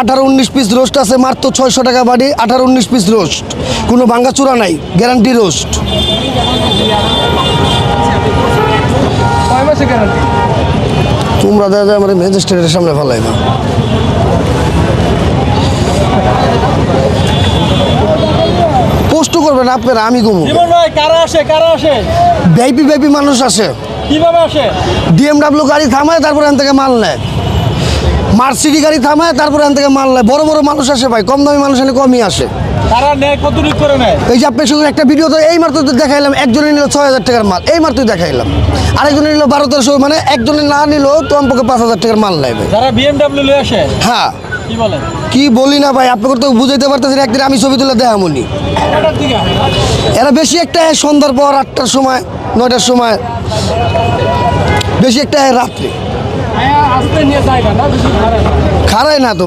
আঠারো উনিশ piece roast আছে মাত্র ছয়শো টাকা বাড়ি আঠারো উনিশ পিস রোস্ট কোনো ভাঙ্গা চূড়া নাই গ্যারান্টি রোস্ট তোমরা যায় আমার ম্যাজিস্ট্রেটের সামনে ফেলাই না পোস্ট করবেন আপনারা আমি ঘুমো। কারা আসে কারা আসে? ভিআইপি ভিআইপি মানুষ আসে। কীভাবে আসে? ডিএমডাব্লিউ গাড়ি থামায় তারপর এখান থেকে মাল নেয়। মার্সিডি গাড়ি থামায় তারপর এখান থেকে মাল নেয়। বড় বড় মানুষ আসে ভাই কম দামি মানুষ এনে কমই আসে। তারা নেয় কত করে নেয়? এই যে সঙ্গে একটা ভিডিও তো এই মাত্র দেখাইলাম একজনে নিল ছয় হাজার টাকার মাল এই মাত্রই দেখাইলাম। আরেকজনে নিল বারো তেরোশো মানে একজনে না নিল তো আমাকে পাঁচ হাজার টাকার মাল নেবে যারা বিএমডাব্লিউ লয়ে আসে হ্যাঁ। কি বলেন কি বলি না ভাই আপনাকে তো বুঝাইতে পারতেছি একদিন আমি ছবি তুলে দেখামনি এরা বেশি একটা সন্ধ্যার পর আটটার সময় নয়টার সময় বেশি একটা রাত্রে। খারাই না তো।